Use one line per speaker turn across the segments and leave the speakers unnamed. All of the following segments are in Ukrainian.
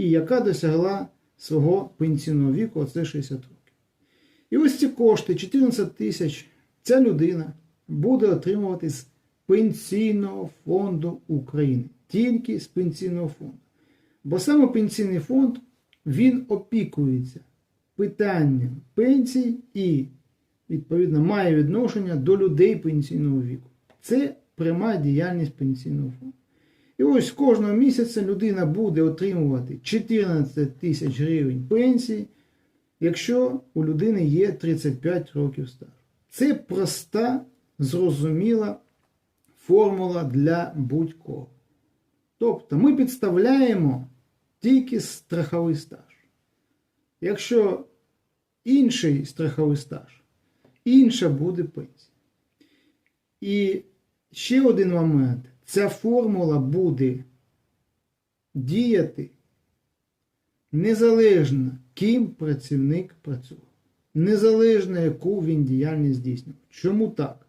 і яка досягла свого пенсійного віку, оце 60 років. І ось ці кошти, 14 тисяч, ця людина буде отримувати з Пенсійного фонду України. Тільки з пенсійного фонду. Бо саме пенсійний фонд він опікується питанням пенсій і, відповідно, має відношення до людей пенсійного віку. Це пряма діяльність пенсійного фонду. І ось кожного місяця людина буде отримувати 14 тисяч гривень пенсії, якщо у людини є 35 років стажу. Це проста, зрозуміла формула для будь-кого. Тобто ми підставляємо тільки страховий стаж. Якщо інший страховий стаж, інша буде пенсія. І ще один момент. Ця формула буде діяти незалежно, ким працівник працював. Незалежно, яку він діяльність здійснював. Чому так?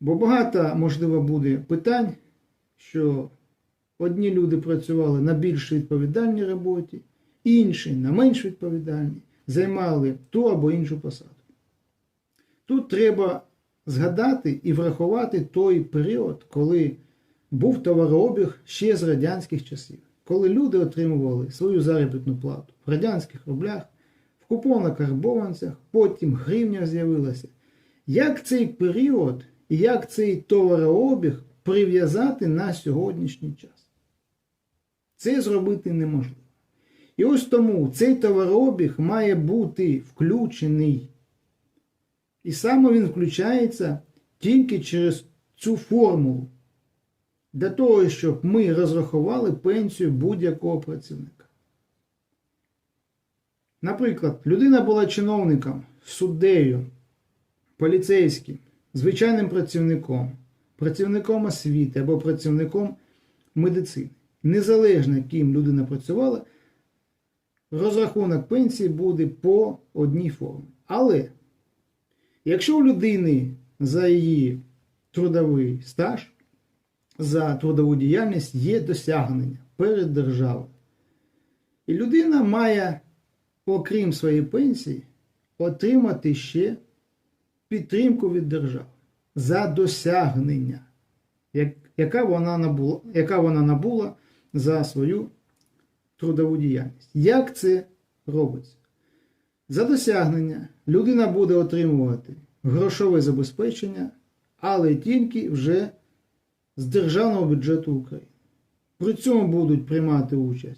Бо багато, можливо, буде питань, що одні люди працювали на більш відповідальній роботі, інші на менш відповідальній, займали ту або іншу посаду. Тут треба згадати і врахувати той період, коли був товарообіг ще з радянських часів, коли люди отримували свою заробітну плату в радянських рублях, в купонно-карбованцях, потім гривня з'явилася. Як цей період і як цей товарообіг прив'язати на сьогоднішній час? Це зробити неможливо. І ось тому цей товарообіг має бути включений. І саме він включається тільки через цю формулу. Для того, щоб ми розрахували пенсію будь-якого працівника. Наприклад, людина була чиновником, суддею, поліцейським, звичайним працівником, працівником освіти або працівником медицини. Незалежно, ким людина працювала, розрахунок пенсії буде по одній формі. Але якщо у людини за її трудовий стаж, за трудову діяльність є досягнення перед державою, і людина має, окрім своєї пенсії, отримати ще підтримку від держави за досягнення, яка вона набула, яка вона набула за свою трудову діяльність. Як це робиться? За досягнення людина буде отримувати грошове забезпечення, але тільки вже з державного бюджету України. При цьому будуть приймати участь